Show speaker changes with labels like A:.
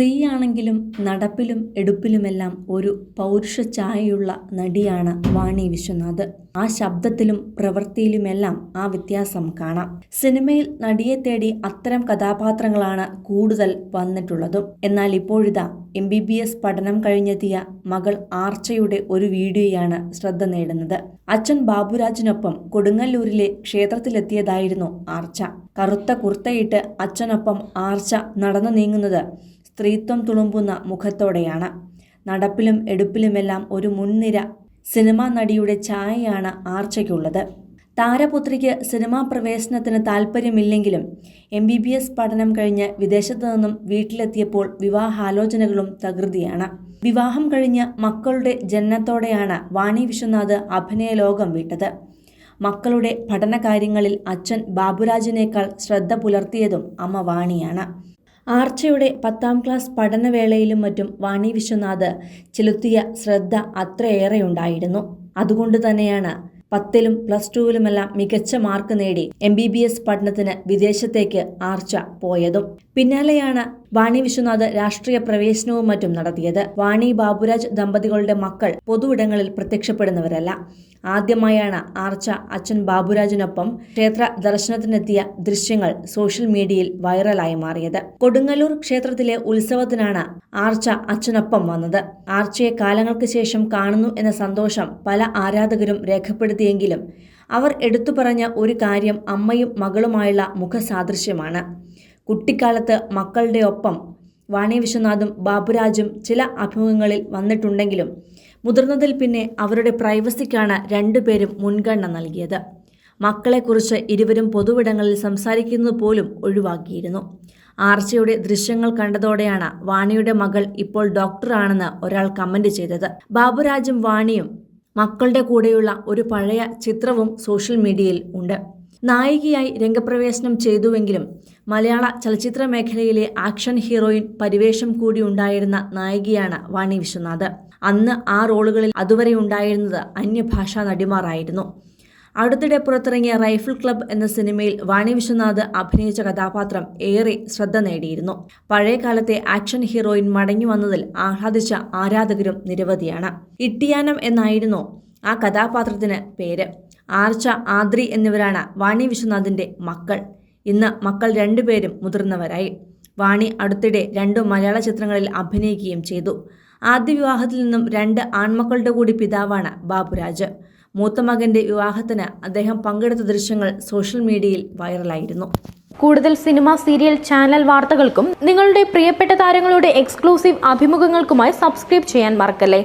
A: സ്ത്രീയാണെങ്കിലും നടപ്പിലും എടുപ്പിലുമെല്ലാം ഒരു പൗരുഷ ഛായയുള്ള നടിയാണ് വാണി വിശ്വനാഥ്. ആ ശബ്ദത്തിലും പ്രവൃത്തിയിലുമെല്ലാം ആ വ്യത്യാസം കാണാം. സിനിമയിൽ നടിയെ തേടി അത്തരം കഥാപാത്രങ്ങളാണ് കൂടുതൽ വന്നിട്ടുള്ളതും. എന്നാൽ ഇപ്പോഴിതാ എം ബി ബി എസ് പഠനം കഴിഞ്ഞെത്തിയ മകൾ ആർച്ചയുടെ ഒരു വീഡിയോയാണ് ശ്രദ്ധ നേടുന്നത്. അച്ഛൻ ബാബുരാജിനൊപ്പം കൊടുങ്ങല്ലൂരിലെ ക്ഷേത്രത്തിലെത്തിയതായിരുന്നു ആർച്ച. കറുത്ത കുർത്തയിട്ട് അച്ഛനൊപ്പം ആർച്ച നടന്നു നീങ്ങുന്നത് സ്ത്രീത്വം തുളുമ്പുന്ന മുഖത്തോടെയാണ്. നടപ്പിലും എടുപ്പിലുമെല്ലാം ഒരു മുൻനിര സിനിമാ നടിയുടെ ഛായയാണ് ആർച്ചയ്ക്കുള്ളത്. താരപുത്രിക്ക് സിനിമാ പ്രവേശനത്തിന് താല്പര്യമില്ലെങ്കിലും എം ബി ബി എസ് പഠനം കഴിഞ്ഞ് വിദേശത്തു നിന്നും വീട്ടിലെത്തിയപ്പോൾ വിവാഹാലോചനകളും തകൃതിയാണ്. വിവാഹം കഴിഞ്ഞ് മക്കളുടെ ജനനത്തോടെയാണ് വാണി വിശ്വനാഥ് അഭിനയ ലോകം വിട്ടത്. മക്കളുടെ പഠനകാര്യങ്ങളിൽ അച്ഛൻ ബാബുരാജിനേക്കാൾ ശ്രദ്ധ പുലർത്തിയതും അമ്മ വാണിയാണ്. ആർച്ചയുടെ പത്താം ക്ലാസ് പഠനവേളയിലും മറ്റും വാണി വിശ്വനാഥ് ചെലുത്തിയ ശ്രദ്ധ അത്രയേറെ ഉണ്ടായിരുന്നു അതുകൊണ്ട് തന്നെയാണ് പത്തിലും പ്ലസ് ടുവിലുമെല്ലാം മികച്ച മാർക്ക് നേടി എം ബി ബി എസ് പഠനത്തിന് വിദേശത്തേക്ക് ആർച്ച പോയതും. പിന്നാലെയാണ് വാണി വിശ്വനാഥ് രാഷ്ട്രീയ പ്രവേശനവും മറ്റും നടത്തിയത്. വാണി ബാബുരാജ് ദമ്പതികളുടെ മക്കൾ പൊതുവിടങ്ങളിൽ പ്രത്യക്ഷപ്പെടുന്നവരല്ല. ആദ്യമായാണ് ആർച്ച അച്ഛൻ ബാബുരാജിനൊപ്പം ക്ഷേത്ര ദർശനത്തിനെത്തിയ ദൃശ്യങ്ങൾ സോഷ്യൽ മീഡിയയിൽ വൈറലായി മാറിയത്. കൊടുങ്ങല്ലൂർ ക്ഷേത്രത്തിലെ ഉത്സവത്തിനാണ് ആർച്ച അച്ഛനൊപ്പം വന്നത്. ആർച്ചയെ കാലങ്ങൾക്ക് ശേഷം കാണുന്നു എന്ന സന്തോഷം പല ആരാധകരും രേഖപ്പെടുത്തിയെങ്കിലും അവർ എടുത്തു പറഞ്ഞ ഒരു കാര്യം അമ്മയും മകളുമായുള്ള മുഖസാദൃശ്യമാണ്. കുട്ടിക്കാലത്ത് മക്കളുടെ ഒപ്പം വാണി വിശ്വനാഥും ബാബുരാജും ചില അഭിമുഖങ്ങളിൽ വന്നിട്ടുണ്ടെങ്കിലും മുതിർന്നതിൽ പിന്നെ അവരുടെ പ്രൈവസിക്കാണ് രണ്ടുപേരും മുൻഗണന നൽകിയത്. മക്കളെക്കുറിച്ച് ഇരുവരും പൊതുവിടങ്ങളിൽ സംസാരിക്കുന്നത് പോലും ഒഴിവാക്കിയിരുന്നു. ആർച്ചയുടെ ദൃശ്യങ്ങൾ കണ്ടതോടെയാണ് വാണിയുടെ മകൾ ഇപ്പോൾ ഡോക്ടറാണെന്ന് ഒരാൾ കമന്റ് ചെയ്തത്. ബാബുരാജും വാണിയും മക്കളുടെ കൂടെയുള്ള ഒരു പഴയ ചിത്രവും സോഷ്യൽ മീഡിയയിൽ ഉണ്ട്. നായികയായി രംഗപ്രവേശനം ചെയ്തുവെങ്കിലും മലയാള ചലച്ചിത്ര മേഖലയിലെ ആക്ഷൻ ഹീറോയിൻ പരിവേഷം കൂടി ഉണ്ടായിരുന്ന നായികയാണ് വാണി വിശ്വനാഥ്. അന്ന് ആ റോളുകളിൽ അതുവരെ ഉണ്ടായിരുന്നത് അന്യഭാഷാ നടിമാറായിരുന്നു അടുത്തിടെ പുറത്തിറങ്ങിയ റൈഫിൾ ക്ലബ് എന്ന സിനിമയിൽ വാണി വിശ്വനാഥ് അഭിനയിച്ച കഥാപാത്രം ഏറെ ശ്രദ്ധ നേടിയിരുന്നു. പഴയകാലത്തെ ആക്ഷൻ ഹീറോയിൻ മടങ്ങി വന്നതിൽ ആഹ്ലാദിച്ച ആരാധകരും നിരവധിയാണ്. ഇട്ടിയാനം എന്നായിരുന്നു ആ കഥാപാത്രത്തിന് പേര്. ആർച്ച ആദ്രി എന്നിവരാണ് വാണി വിശ്വനാഥിന്റെ മക്കൾ. ഇന്ന് മക്കൾ രണ്ടുപേരും മുതിർന്നവരായി. വാണി അടുത്തിടെ രണ്ടു മലയാള ചിത്രങ്ങളിൽ അഭിനയിക്കുകയും ചെയ്തു. ആദ്യ വിവാഹത്തിൽ നിന്നും രണ്ട് ആൺമക്കളുടെ കൂടി പിതാവാണ് ബാബുരാജ്. മൂത്ത മകന്റെ വിവാഹത്തിന് അദ്ദേഹം പങ്കെടുത്ത ദൃശ്യങ്ങൾ സോഷ്യൽ മീഡിയയിൽ വൈറലായിരുന്നു.
B: കൂടുതൽ സിനിമ സീരിയൽ ചാനൽ വാർത്തകൾക്കും നിങ്ങളുടെ പ്രിയപ്പെട്ട താരങ്ങളുടെ എക്സ്ക്ലൂസീവ് അഭിമുഖങ്ങൾക്കുമായി സബ്സ്ക്രൈബ് ചെയ്യാൻ മറക്കല്ലേ?